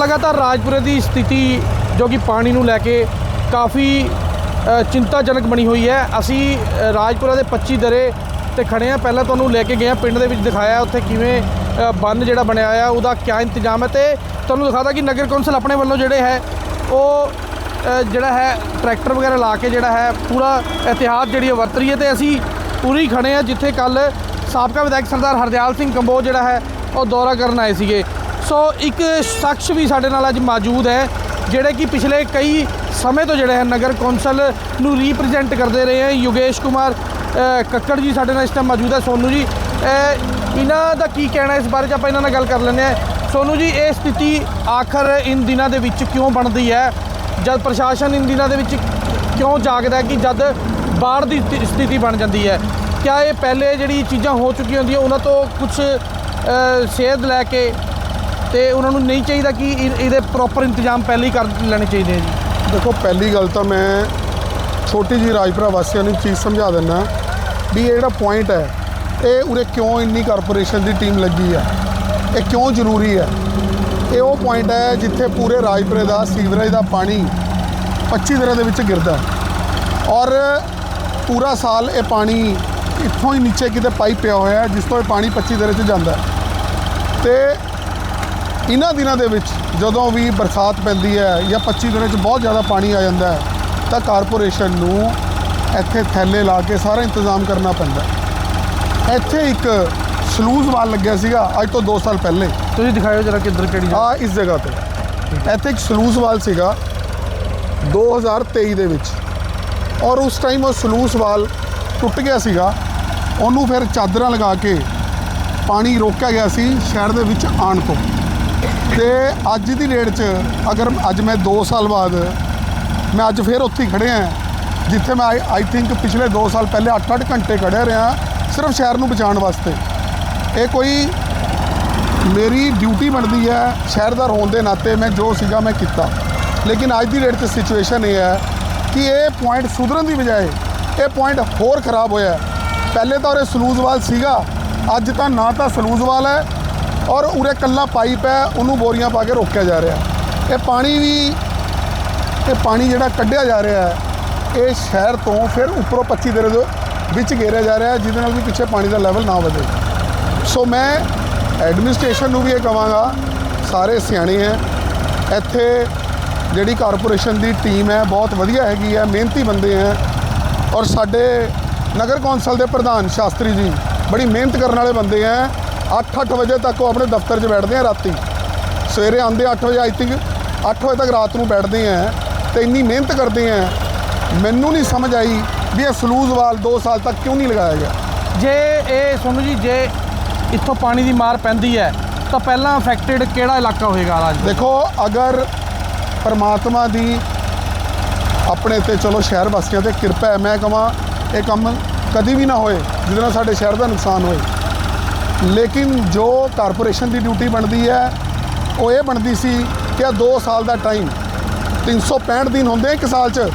ਲਗਾਤਾਰ ਰਾਜਪੁਰੇ ਦੀ ਸਥਿਤੀ ਜੋ ਕਿ ਪਾਣੀ ਨੂੰ ਲੈ ਕੇ ਕਾਫੀ ਚਿੰਤਾਜਨਕ ਬਣੀ ਹੋਈ ਹੈ। ਅਸੀਂ ਰਾਜਪੁਰਾ ਦੇ 25 ਦਰੇ ਤੇ ਖੜੇ ਆ ਪਹਿਲਾਂ ਤੁਹਾਨੂੰ ਲੈ ਕੇ ਗਏ ਆ ਪਿੰਡ ਦੇ ਵਿੱਚ ਦਿਖਾਇਆ ਉੱਥੇ ਕਿਵੇਂ ਬੰਨ ਜਿਹੜਾ ਬਣਿਆ ਆ ਉਹਦਾ ਕਿਆ ਇੰਤਜ਼ਾਮ ਹੈ ਤੇ ਤੁਹਾਨੂੰ ਦਿਖਾਦਾ ਕਿ ਨਗਰ ਕੌਂਸਲ ਆਪਣੇ ਵੱਲੋਂ ਜਿਹੜੇ ਹੈ, ਉਹ ਜਿਹੜਾ ਹੈ, ਟਰੈਕਟਰ ਵਗੈਰਾ ਲਾ ਕੇ ਜਿਹੜਾ ਹੈ, ਪੂਰਾ ਇਤਿਹਾਸ ਜਿਹੜੀ ਉਹ ਵਰਤ ਰਹੀ ਹੈ ਤੇ ਅਸੀਂ ਪੂਰੀ ਖੜੇ ਆ ਜਿੱਥੇ ਕੱਲ ਸਾਬਕਾ ਵਿਧਾਇਕ ਸਰਦਾਰ ਹਰਦਿਆਲ ਸਿੰਘ ਕੰਬੋਜ ਜਿਹੜਾ ਹੈ, ਉਹ ਦੌਰਾ ਕਰਨ ਆਏ ਸੀਗੇ। ਸੋ ਇੱਕ ਸ਼ਖਸ ਵੀ ਸਾਡੇ ਨਾਲ ਅੱਜ ਮੌਜੂਦ ਹੈ, ਜਿਹੜੇ ਕਿ ਪਿਛਲੇ ਕਈ ਸਮੇਂ ਤੋਂ ਜਿਹੜੇ ਹੈ ਨਗਰ ਕੌਂਸਲ ਨੂੰ ਰਿਪਰੈਜ਼ੈਂਟ ਕਰਦੇ ਰਹੇ ਹੈ ਯੋਗੇਸ਼ ਕੁਮਾਰ ਕੱਕੜ ਜੀ ਸਾਡੇ ਨਾਲ ਇਸ ਟਾਈਮ ਮੌਜੂਦ ਹੈ। ਸੋਨੂ ਜੀ ਇਹਨਾਂ ਦਾ ਕੀ ਕਹਿਣਾ ਇਸ ਬਾਰੇ ਚ ਆਪਾਂ ਇਹਨਾਂ ਨਾਲ ਗੱਲ ਕਰ ਲੈਂਦੇ ਹਾਂ। ਸੋਨੂ ਜੀ, ਇਹ ਸਥਿਤੀ ਆਖਰ ਇਨ ਦਿਨਾਂ ਦੇ ਵਿੱਚ ਕਿਉਂ ਬਣਦੀ ਹੈ? ਜਦ ਪ੍ਰਸ਼ਾਸਨ ਇਨ ਦਿਨਾਂ ਦੇ ਵਿੱਚ ਕਿਉਂ ਜਾਗਦਾ ਕਿ ਜਦ ਬਾੜ ਦੀ ਸਥਿਤੀ ਬਣ ਜਾਂਦੀ ਹੈ? ਕਿਆ ਇਹ ਪਹਿਲੇ ਜਿਹੜੀ ਚੀਜ਼ਾਂ ਹੋ ਚੁੱਕੀਆਂ ਹੁੰਦੀਆਂ, ਉਹਨਾਂ ਤੋਂ ਕੁਝ ਸੇਧ ਲੈ ਕੇ ਤੇ ਉਹਨਾਂ ਨੂੰ ਨਹੀਂ ਚਾਹੀਦਾ ਕਿ ਇਹ- ਇਹਦੇ ਪ੍ਰੋਪਰ ਇੰਤਜ਼ਾਮ ਪਹਿਲੇ ਹੀ ਕਰ ਲੈਣੇ ਚਾਹੀਦੇ ਆ ਜੀ। ਦੇਖੋ, ਪਹਿਲੀ ਗੱਲ ਤਾਂ ਮੈਂ ਛੋਟੀ ਜੀ ਰਾਜਪੁਰਾ ਵਾਸੀਆਂ ਨੂੰ ਇੱਕ ਚੀਜ਼ ਸਮਝਾ ਦਿੰਦਾ ਵੀ ਇਹ ਜਿਹੜਾ ਪੁਆਇੰਟ ਹੈ, ਇਹ ਉਰੇ ਕਿਉਂ ਇੰਨੀ ਕਾਰਪੋਰੇਸ਼ਨ ਦੀ ਟੀਮ ਲੱਗੀ ਹੈ ਇਹ ਕਿਉਂ ਜ਼ਰੂਰੀ ਹੈ ਇਹ ਉਹ ਪੁਆਇੰਟ ਹੈ ਜਿੱਥੇ ਪੂਰੇ ਰਾਜਪੁਰੇ ਦਾ, ਸੀਵਰੇਜ ਦਾ ਪਾਣੀ 25 ਦਿਨਾਂ ਦੇ ਵਿੱਚ ਗਿਰਦਾ ਹੈ। ਔਰ ਪੂਰਾ ਸਾਲ ਇਹ ਪਾਣੀ ਇੱਥੋਂ ਹੀ ਨੀਚੇ ਕਿਤੇ ਪਾਈਪ ਪਿਆ ਹੋਇਆ ਹੈ, ਜਿਸ ਤੋਂ ਇਹ ਪਾਣੀ 25 ਦਿਨਾਂ 'ਚ ਜਾਂਦਾ ਹੈ। ਤੇ ਇਹਨਾਂ ਦਿਨਾਂ ਦੇ ਵਿੱਚ ਜਦੋਂ ਵੀ ਬਰਸਾਤ ਪੈਂਦੀ ਹੈ ਜਾਂ 25 ਦਿਨਾਂ 'ਚ ਬਹੁਤ ਜ਼ਿਆਦਾ ਪਾਣੀ ਆ ਜਾਂਦਾ ਹੈ ਤਾਂ ਕਾਰਪੋਰੇਸ਼ਨ ਨੂੰ ਇੱਥੇ ਥੈਲੇ ਲਾ ਕੇ ਸਾਰਾ ਇੰਤਜ਼ਾਮ ਕਰਨਾ ਪੈਂਦਾ ਹੈ। ਇੱਥੇ ਇੱਕ ਸਲੂਜ਼ ਵਾਲ ਲੱਗਿਆ ਸੀਗਾ ਅੱਜ ਤੋਂ 2 ਸਾਲ ਪਹਿਲੇ। ਤੁਸੀਂ ਦਿਖਾਇਓ ਜਰਾ ਕਿੱਧਰ ਕਿਹੜੀ ਜਗ੍ਹਾ? ਆ ਇਸ ਜਗ੍ਹਾ ਤੇ। ਇੱਥੇ ਇੱਕ ਸਲੂਜ਼ ਵਾਲ ਸੀਗਾ 2023 ਦੇ ਵਿੱਚ। ਔਰ ਉਸ ਟਾਈਮ ਉਹ ਸਲੂਜ਼ ਵਾਲ ਟੁੱਟ ਗਿਆ ਸੀਗਾ ਉਹਨੂੰ ਫਿਰ ਚਾਦਰਾਂ ਲਗਾ ਕੇ ਪਾਣੀ ਰੋਕਿਆ ਗਿਆ ਸੀ ਸ਼ਹਿਰ ਦੇ ਵਿੱਚ ਆਉਣ ਤੋਂ। ਤੇ ਅੱਜ ਦੀ ਡੇਟ 'ਚ ਅਗਰ ਅੱਜ ਮੈਂ 2 ਸਾਲ ਬਾਅਦ ਮੈਂ ਅੱਜ ਫਿਰ ਉੱਥੇ ਹੀ ਖੜਿਆ ਜਿੱਥੇ ਮੈਂ ਆਈ ਥਿੰਕ ਪਿਛਲੇ 2 ਸਾਲ ਪਹਿਲੇ 8-8 ਘੰਟੇ ਖੜਿਆ ਰਿਹਾ, ਸਿਰਫ ਸ਼ਹਿਰ ਨੂੰ ਬਚਾਉਣ ਵਾਸਤੇ। ਇਹ ਕੋਈ ਮੇਰੀ ਡਿਊਟੀ ਬਣਦੀ ਹੈ ਸ਼ਹਿਰਦਾਰ ਹੋਣ ਦੇ ਨਾਤੇ ਮੈਂ ਜੋ ਸੀਗਾ ਮੈਂ ਕੀਤਾ। ਲੇਕਿਨ ਅੱਜ ਦੀ ਡੇਟ 'ਚ ਸਿਚੁਏਸ਼ਨ ਇਹ ਹੈ ਕਿ ਇਹ ਪੁਆਇੰਟ ਸੁਧਰਨ ਦੀ ਬਜਾਏ ਇਹ ਪੁਆਇੰਟ ਹੋਰ ਖਰਾਬ ਹੋਇਆ। ਪਹਿਲੇ ਤਾਂ ਉਰੇ ਸਲੂਜ਼ਵਾਲ ਸੀਗਾ, ਅੱਜ ਤਾਂ ਨਾ ਤਾਂ ਸਲੂਜ਼ਵਾਲ ਹੈ ਔਰ ਉਰੇ ਕੱਲਾ ਪਾਈਪ ਹੈ, ਉਹਨੂੰ ਬੋਰੀਆਂ ਪਾ ਕੇ ਰੋਕਿਆ ਜਾ ਰਿਹਾ। ਇਹ ਪਾਣੀ ਵੀ, ਇਹ ਪਾਣੀ ਜਿਹੜਾ ਕੱਢਿਆ ਜਾ ਰਿਹਾ ਹੈ, ਇਹ ਸ਼ਹਿਰ ਤੋਂ ਫਿਰ ਉੱਪਰੋਂ 25 ਦਰੇ ਦੇ ਵਿੱਚ ਘੇਰਿਆ ਜਾ ਰਿਹਾ ਜਿਹਦੇ ਨਾਲ ਵੀ ਪਿੱਛੇ ਪਾਣੀ ਦਾ ਲੈਵਲ ਨਾ ਵਧੇ। ਸੋ ਮੈਂ ਐਡਮਿਨਿਸਟ੍ਰੇਸ਼ਨ ਨੂੰ ਵੀ ਇਹ ਕਹਾਂਗਾ ਸਾਰੇ ਸਿਆਣੇ ਹੈ, ਇੱਥੇ ਜਿਹੜੀ ਕਾਰਪੋਰੇਸ਼ਨ ਦੀ ਟੀਮ ਹੈ, ਬਹੁਤ ਵਧੀਆ ਹੈਗੀ ਹੈ, ਮਿਹਨਤੀ ਬੰਦੇ ਹੈ। ਔਰ ਸਾਡੇ ਨਗਰ ਕੌਂਸਲ ਦੇ ਪ੍ਰਧਾਨ ਸ਼ਾਸਤਰੀ ਜੀ, ਬੜੀ ਮਿਹਨਤ ਕਰਨ ਵਾਲੇ ਬੰਦੇ ਹੈ। 8-8 ਵਜੇ ਤੱਕ ਉਹ ਆਪਣੇ ਦਫ਼ਤਰ 'ਚ ਬੈਠਦੇ ਆ ਰਾਤੀ। ਸਵੇਰੇ ਆਉਂਦੇ 8 ਵਜੇ ਆਈ ਥਿੰਕ 8 ਵਜੇ ਤੱਕ ਰਾਤ ਨੂੰ ਬੈਠਦੇ ਆ ਤੇ ਇੰਨੀ ਮਿਹਨਤ ਕਰਦੇ ਆ। ਮੈਨੂੰ ਨਹੀਂ ਸਮਝ ਆਈ ਵੀ ਇਹ ਸਲੂਜ਼ ਵਾਲ 2 ਸਾਲ ਤੱਕ ਕਿਉਂ ਨਹੀਂ ਲਗਾਇਆ ਗਿਆ। ਜੇ ਇਹ ਸੋਨੂ ਜੀ ਜੇ ਇੱਥੋਂ ਪਾਣੀ ਦੀ ਮਾਰ ਪੈਂਦੀ ਹੈ ਤਾਂ ਪਹਿਲਾਂ ਅਫੈਕਟਡ ਕਿਹੜਾ ਇਲਾਕਾ ਹੋਏਗਾ ਰਾਜ ਦੇਖੋ ਅਗਰ ਪਰਮਾਤਮਾ ਦੀ ਆਪਣੇ ਤੇ ਚਲੋ ਸ਼ਹਿਰ ਵਾਸੀਆਂ ਤੇ ਕਿਰਪਾ ਹੈ ਮੈਂ ਕਹਾਂ ਇਹ ਕੰਮ ਕਦੀ ਵੀ ਨਾ ਹੋਏ ਜਿਹਦੇ ਨਾਲ ਸਾਡੇ ਸ਼ਹਿਰ ਦਾ ਨੁਕਸਾਨ ਹੋਏ। ਲੇਕਿਨ ਜੋ ਕਾਰਪੋਰੇਸ਼ਨ ਦੀ ਡਿਊਟੀ ਬਣਦੀ ਹੈ, ਉਹ ਇਹ ਬਣਦੀ ਸੀ ਕਿ ਆ 2 ਸਾਲ ਦਾ ਟਾਈਮ 365 ਦਿਨ ਹੁੰਦੇ ਇੱਕ ਸਾਲ 'ਚ,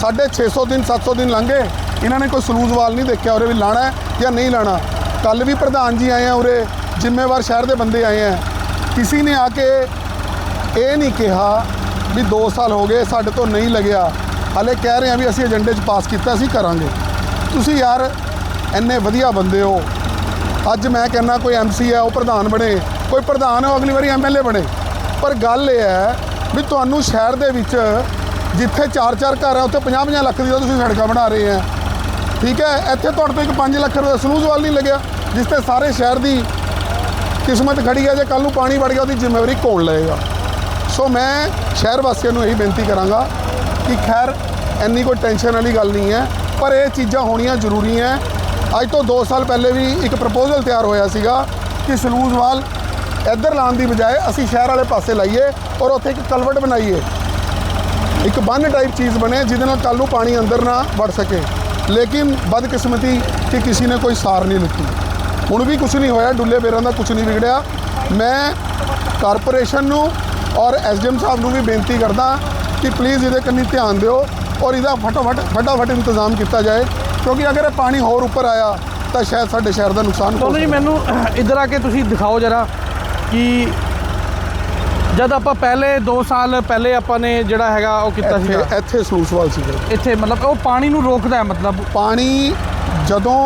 ਸਾਢੇ 600 ਦਿਨ 700 ਦਿਨ ਲੰਘੇ। ਇਹਨਾਂ ਨੇ ਕੋਈ ਸਲੂਜ਼ ਵਾਲ ਨਹੀਂ ਦੇਖਿਆ ਉਰੇ ਵੀ ਲਾਣਾ ਜਾਂ ਨਹੀਂ ਲਾਣਾ। ਕੱਲ ਵੀ ਪ੍ਰਧਾਨ ਜੀ ਆਏ ਆ ਉਰੇ, ਜ਼ਿੰਮੇਵਾਰ ਸ਼ਹਿਰ ਦੇ ਬੰਦੇ ਆਏ ਆ। ਕਿਸੇ ਨੇ ਆ ਕੇ ਇਹ ਨਹੀਂ ਕਿਹਾ ਵੀ 2 ਸਾਲ ਹੋ ਗਏ, ਸਾਡੇ ਤੋਂ ਨਹੀਂ ਲੱਗਿਆ। ਹਲੇ ਕਹਿ ਰਹੇ ਆ ਵੀ ਅਸੀਂ ਏਜੰਡੇ 'ਚ ਪਾਸ ਕੀਤਾ ਅਸੀਂ ਕਰਾਂਗੇ। ਤੁਸੀਂ ਯਾਰ, ਇੰਨੇ ਵਧੀਆ ਬੰਦੇ ਹੋ। ਅੱਜ ਮੈਂ ਕਹਿੰਦਾ ਕੋਈ ਐਮਸੀ ਹੈ, ਉਹ ਪ੍ਰਧਾਨ ਬਣੇ। ਕੋਈ ਪ੍ਰਧਾਨ ਹੋ ਅਗਲੀ ਵਾਰੀ ਐਮਐਲਏ ਬਣੇ। ਪਰ ਗੱਲ ਇਹ ਹੈ ਵੀ ਤੁਹਾਨੂੰ ਸ਼ਹਿਰ ਦੇ ਵਿੱਚ ਜਿੱਥੇ 4-4 ਘਰ ਆ, ਉੱਥੇ 50-50 ਲੱਖ ਦੀ ਤੁਸੀਂ ਸੜਕਾਂ ਬਣਾ ਰਹੇ ਆ। ਠੀਕ ਹੈ? ਇੱਥੇ ਤੁਹਾਡੇ ਤੋਂ ਇੱਕ 5 ਲੱਖ ਰੁਪਏ ਸਲੂਜ਼ ਵਾਲ ਨਹੀਂ ਲੱਗਿਆ, ਜਿਸ ਤੇ ਸਾਰੇ ਸ਼ਹਿਰ ਦੀ ਕਿਸਮਤ ਖੜੀ ਹੈ ਜੇ ਕੱਲ ਨੂੰ ਪਾਣੀ ਵੜ ਗਿਆ, ਉਹਦੀ ਜ਼ਿੰਮੇਵਾਰੀ ਕੌਣ ਲਏਗਾ? ਸੋ ਮੈਂ ਸ਼ਹਿਰ ਵਾਸੀਆਂ ਨੂੰ ਇਹੀ ਬੇਨਤੀ ਕਰਾਂਗਾ ਕਿ ਖੈਰ, ਇੰਨੀ ਕੋਈ ਟੈਨਸ਼ਨ ਵਾਲੀ ਗੱਲ ਨਹੀਂ ਹੈ, ਪਰ ਇਹ ਚੀਜ਼ਾਂ ਹੋਣੀਆਂ ਜ਼ਰੂਰੀ ਹੈ ਅੱਜ ਤੋਂ 2 ਸਾਲ ਪਹਿਲੇ ਵੀ ਇੱਕ ਪ੍ਰਪੋਜ਼ਲ ਤਿਆਰ ਹੋਇਆ ਸੀਗਾ ਕਿ ਸਲੂਜ਼ਵਾਲ ਇੱਧਰ ਲਾਉਣ ਦੀ ਬਜਾਏ ਅਸੀਂ ਸ਼ਹਿਰ ਵਾਲੇ ਪਾਸੇ ਲਾਈਏ ਔਰ ਉੱਥੇ ਇੱਕ ਕਲਵਟ ਬਣਾਈਏ। ਇੱਕ ਬੰਨ ਟਾਈਪ ਚੀਜ਼ ਬਣੇ ਜਿਹਦੇ ਨਾਲ ਕੱਲ ਨੂੰ ਪਾਣੀ ਅੰਦਰ ਨਾ ਵੜ ਸਕੇ। ਲੇਕਿਨ ਬਦਕਿਸਮਤੀ ਕਿ ਕਿਸੇ ਨੇ ਕੋਈ ਸਾਰ ਨਹੀਂ ਲਿੱਤੀ। ਹੁਣ ਵੀ ਕੁਝ ਨਹੀਂ ਹੋਇਆ, ਡੁੱਲੇ ਬੇਰਾਂ ਦਾ ਕੁਝ ਨਹੀਂ ਵਿਗੜਿਆ। ਮੈਂ ਕਾਰਪੋਰੇਸ਼ਨ ਨੂੰ ਔਰ ਐਸਡੀਐਮ ਸਾਹਿਬ ਨੂੰ ਵੀ ਬੇਨਤੀ ਕਰਦਾ ਕਿ ਪਲੀਜ਼ ਇਹਦੇ ਕੰਨੀ ਧਿਆਨ ਦਿਓ ਔਰ ਇਹਦਾ ਫਟਾਫਟ ਫਟਾਫਟ ਇੰਤਜ਼ਾਮ ਕੀਤਾ ਜਾਏ। ਕਿਉਂਕਿ ਅਗਰ ਇਹ ਪਾਣੀ ਹੋਰ ਉੱਪਰ ਆਇਆ ਤਾਂ ਸ਼ਾਇਦ ਸਾਡੇ ਸ਼ਹਿਰ ਦਾ ਨੁਕਸਾਨ ਹੋ ਸੋਨੂ ਜੀ ਮੈਨੂੰ ਇੱਧਰ ਆ ਕੇ ਤੁਸੀਂ ਦਿਖਾਓ ਜਰਾ ਕਿ ਜਦ ਆਪਾਂ ਪਹਿਲੇ 2 ਸਾਲ ਪਹਿਲੇ ਆਪਾਂ ਨੇ ਜਿਹੜਾ ਹੈਗਾ ਉਹ ਕੀਤਾ ਇੱਥੇ ਸੀਗਾ। ਇੱਥੇ ਸਲੂਸਵਾਲ ਸੀਗਾ। ਇੱਥੇ ਮਤਲਬ ਉਹ ਪਾਣੀ ਨੂੰ ਰੋਕਦਾ ਹੈ ਮਤਲਬ। ਪਾਣੀ ਜਦੋਂ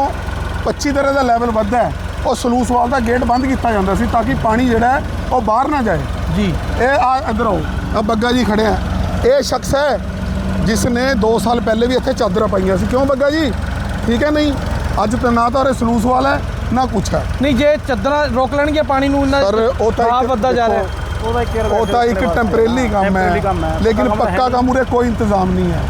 25 ਦਰੇ ਦਾ ਲੈਵਲ ਵੱਧਦਾ ਹੈ ਉਹ ਸਲੂਸਵਾਲ ਦਾ ਗੇਟ ਬੰਦ ਕੀਤਾ ਜਾਂਦਾ ਸੀ ਤਾਂ ਕਿ ਪਾਣੀ ਜਿਹੜਾ ਹੈ ਉਹ ਬਾਹਰ ਨਾ ਜਾਏ। ਜੀ। ਇਹ ਆ ਇੱਧਰ ਆਓ ਆ ਬੱਗਾ ਜੀ ਖੜਿਆ ਇਹ ਸ਼ਖਸ ਹੈ ਜਿਸ ਨੇ 2 ਸਾਲ ਪਹਿਲੇ ਵੀ ਇੱਥੇ ਚਾਦਰਾਂ ਪਾਈਆਂ ਸੀ। ਕਿਉਂ ਬੱਗਾ ਜੀ? ਠੀਕ ਹੈ ਨਹੀਂ? ਅੱਜ ਤਾਂ ਨਾ ਤਾਂ ਉਹ ਸਲੂਸਵਾਲ ਹੈ ਨਾ ਕੁਛ ਹੈ। ਨਹੀਂ ਜੇ ਚੱਦਰਾਂ ਰੋਕ ਲੈਣਗੇ ਪਾਣੀ ਨੂੰ ਇਹਨਾਂ ਸਰ ਉਹ ਤਾਂ ਖਰਾਬ ਇੱਕ- ਵੱਧਦਾ ਜਾ ਰਿਹਾ। ਹੈ। ਦੇਖੋ, ਉਹਦਾ ਇੱਕ ਉਹ ਤਾਂ ਇੱਕ ਟੈਂਪਰੇਰੀ ਕੰਮ Temporary ਕੰਮ ਹੈ। ਹੈ। ਲੇਕਿਨ ਪੱਕਾ ਕੰਮ ਪੱਕਾ ਹੈ ਕੰਮ ਉਰੇ ਕੋਈ ਇੰਤਜ਼ਾਮ ਨਹੀਂ ਹੈ।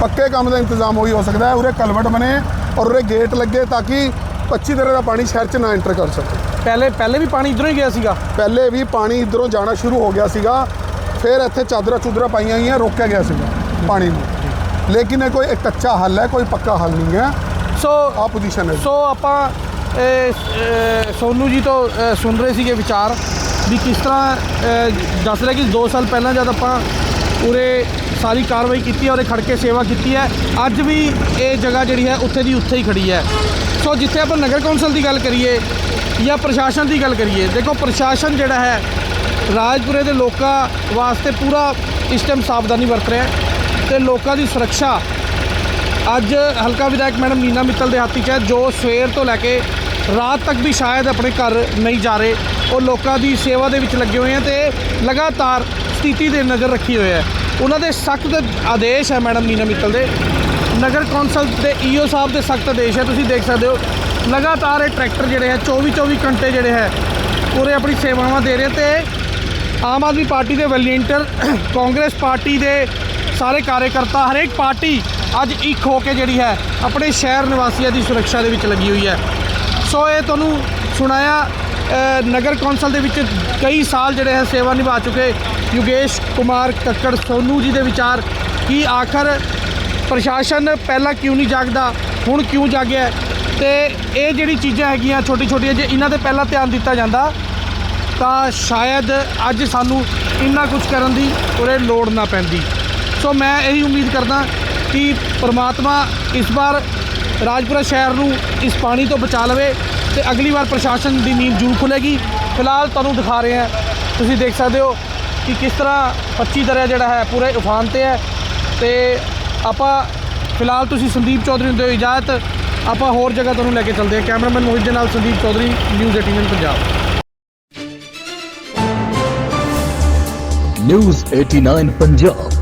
ਪੱਕੇ ਕੰਮ ਦਾ ਇੰਤਜ਼ਾਮ ਉਹੀ ਹੋ ਸਕਦਾ ਹੈ ਉਰੇ ਕਲਵਟ ਬਣੇ ਔਰ ਉਰੇ ਗੇਟ ਲੱਗੇ ਤਾਂ ਕਿ 25 ਦਰੇ ਦਾ ਪਾਣੀ ਸ਼ਹਿਰ 'ਚ ਨਾ ਐਂਟਰ ਕਰ ਸਕੇ। ਪਹਿਲੇ ਪਹਿਲੇ ਵੀ ਪਾਣੀ ਇਧਰੋਂ ਹੀ ਗਿਆ ਸੀਗਾ? ਪਹਿਲੇ ਵੀ ਪਾਣੀ ਇਧਰੋਂ ਜਾਣਾ ਸ਼ੁਰੂ ਹੋ ਗਿਆ ਸੀਗਾ ਫਿਰ ਇੱਥੇ ਚਾਦਰਾਂ ਚੁਦਰਾਂ ਪਾਈਆਂ ਗਈਆਂ ਰੋਕਿਆ ਗਿਆ ਸੀਗਾ ਪਾਣੀ ਨੂੰ। ਲੇਕਿਨ ਇਹ ਕੋਈ ਇੱਕ ਕੱਚਾ ਹੱਲ ਹੈ ਕੋਈ ਪੱਕਾ ਹੱਲ ਨਹੀਂ ਹੈ। ਸੋ ਆ ਪੋਜੀਸ਼ਨ ਹੈ ਸੋ ਆਪਾਂ ਸੋਨੂ ਜੀ ਤੋਂ ਸੁਣ ਰਹੇ ਸੀਗੇ ਵਿਚਾਰ ਵੀ ਕਿਸ ਤਰ੍ਹਾਂ ਦੱਸ ਰਹੇ ਕਿ 2 ਸਾਲ ਪਹਿਲਾਂ ਜਦ ਆਪਾਂ ਪੂਰੇ ਸਾਰੀ ਕਾਰਵਾਈ ਕੀਤੀ ਹੈ ਔਰ ਖੜ ਕੇ ਸੇਵਾ ਕੀਤੀ ਹੈ ਅੱਜ ਵੀ ਇਹ ਜਗ੍ਹਾ ਜਿਹੜੀ ਹੈ ਉੱਥੇ ਦੀ ਉੱਥੇ ਹੀ ਖੜੀ ਹੈ। ਸੋ ਜਿੱਥੇ ਆਪਾਂ ਨਗਰ ਕੌਂਸਲ ਦੀ ਗੱਲ ਕਰੀਏ ਜਾਂ ਪ੍ਰਸ਼ਾਸਨ ਦੀ ਗੱਲ ਕਰੀਏ ਦੇਖੋ ਪ੍ਰਸ਼ਾਸਨ ਜਿਹੜਾ ਹੈ ਰਾਜਪੁਰੇ ਦੇ ਲੋਕਾਂ ਵਾਸਤੇ ਪੂਰਾ ਇਸ ਟਾਈਮ ਸਾਵਧਾਨੀ ਵਰਤ ਰਿਹਾ ਹੈ। ਤੇ ਲੋਕਾਂ ਦੀ ਸੁਰੱਖਿਆ। ਅੱਜ ਹਲਕਾ ਵਿਧਾਇਕ ਮੈਡਮ ਨੀਨਾ ਮਿੱਤਲ ਦੇ ਹੱਥ 'ਚ ਹੈ, ਜੋ ਸਵੇਰ ਤੋਂ ਲੈ ਕੇ ਰਾਤ ਤੱਕ ਵੀ ਸ਼ਾਇਦ ਆਪਣੇ ਘਰ ਨਹੀਂ ਜਾ ਰਹੇ। ਉਹ ਲੋਕਾਂ ਦੀ ਸੇਵਾ ਦੇ ਵਿੱਚ ਲੱਗੇ ਹੋਏ ਆ ਤੇ ਲਗਾਤਾਰ ਸਥਿਤੀ ਦੇ ਨਜ਼ਰ ਰੱਖੀ ਹੋਏ ਹੈ। ਉਹਨਾਂ ਦੇ ਸਖਤ ਆਦੇਸ਼ ਹੈ ਮੈਡਮ ਨੀਨਾ ਮਿੱਤਲ ਦੇ। ਨਗਰ ਕੌਂਸਲ ਦੇ ਈਓ ਸਾਹਿਬ ਦੇ ਸਖਤ ਆਦੇਸ਼ ਹੈ, ਤੁਸੀਂ ਦੇਖ ਸਕਦੇ ਹੋ। ਲਗਾਤਾਰ ਇਹ ਟਰੈਕਟਰ ਜਿਹੜੇ ਹੈ 24 24 ਘੰਟੇ ਜਿਹੜੇ ਹੈ, ਪੂਰੇ ਆਪਣੀ ਸੇਵਾਵਾਂ ਦੇ ਰਹੇ ਤੇ ਆਮ ਆਦਮੀ ਪਾਰਟੀ ਦੇ ਵੈਲੀਅੰਟਰ ਕਾਂਗਰਸ ਪਾਰਟੀ ਦੇ ਸਾਰੇ ਕਾਰਜਕਰਤਾ, ਹਰੇਕ ਪਾਰਟੀ ਅੱਜ ਇੱਕ ਹੋ ਕੇ ਜਿਹੜੀ ਹੈ, ਆਪਣੇ ਸ਼ਹਿਰ ਨਿਵਾਸੀਆਂ ਦੀ ਸੁਰੱਖਿਆ ਦੇ ਵਿੱਚ ਲੱਗੀ ਹੋਈ ਹੈ। ਸੋ ਇਹ ਤੁਹਾਨੂੰ ਸੁਣਾਇਆ ਨਗਰ ਕੌਂਸਲ ਦੇ ਵਿੱਚ ਕਈ ਸਾਲ ਜਿਹੜੇ ਹੈ ਸੇਵਾ ਨਿਭਾ ਚੁੱਕੇ ਯੋਗੇਸ਼ ਕੁਮਾਰ ਕੱਕੜ ਸੋਨੂ ਜੀ ਦੇ ਵਿਚਾਰ ਕਿ ਆਖਰ ਪ੍ਰਸ਼ਾਸਨ ਪਹਿਲਾਂ ਕਿਉਂ ਨਹੀਂ ਜਾਗਦਾ, ਹੁਣ ਕਿਉਂ ਜਾਗਿਆ? ਤੇ ਇਹ ਜਿਹੜੀ ਚੀਜ਼ਾਂ ਹੈਗੀਆਂ ਛੋਟੀ ਛੋਟੀਆਂ ਜੇ ਇਹਨਾਂ ਤੇ ਪਹਿਲਾਂ ਧਿਆਨ ਦਿੱਤਾ ਜਾਂਦਾ, ਤਾਂ ਸ਼ਾਇਦ ਅੱਜ ਸਾਨੂੰ ਇੰਨਾ ਕੁਝ ਕਰਨ ਦੀ ਉਰੇ ਲੋੜ ਨਾ ਪੈਂਦੀ। ਸੋ ਮੈਂ ਇਹੀ ਉਮੀਦ ਕਰਦਾ ਕਿ ਪ੍ਰਮਾਤਮਾ ਇਸ ਵਾਰ ਰਾਜਪੁਰਾ ਸ਼ਹਿਰ ਨੂੰ ਇਸ ਪਾਣੀ ਤੋਂ ਬਚਾ ਲਵੇ ਤੇ ਅਗਲੀ ਵਾਰ ਪ੍ਰਸ਼ਾਸਨ ਦੀ ਨੀਂਦ ਜ਼ਰੂਰ ਖੁੱਲੇਗੀ ਫਿਲਹਾਲ ਤੁਹਾਨੂੰ ਦਿਖਾ ਰਹੇ ਹਾਂ। ਤੁਸੀਂ ਦੇਖ ਸਕਦੇ ਹੋ ਕਿ ਕਿਸ ਤਰ੍ਹਾਂ 25 ਦਰਿਆ ਜਿਹੜਾ ਹੈ ਪੂਰੇ ਉਫਾਨ ਤੇ ਹੈ ਤੇ ਆਪਾਂ ਫਿਲਹਾਲ ਤੁਸੀਂ ਸੰਦੀਪ ਚੌਧਰੀ ਨੂੰ ਦਿਓ ਇਜਾਜ਼ਤ। ਆਪਾਂ ਹੋਰ ਜਗ੍ਹਾ ਤੁਹਾਨੂੰ ਲੈ ਕੇ ਚੱਲਦੇ ਹਾਂ। ਕੈਮਰਾਮੈਨ ਮੋਹਿਤ ਦੇ ਨਾਲ ਸੰਦੀਪ ਚੌਧਰੀ ਨਿਊਜ਼ 18 ਪੰਜਾਬ। ਨਿਊਜ਼ 89 ਪੰਜਾਬ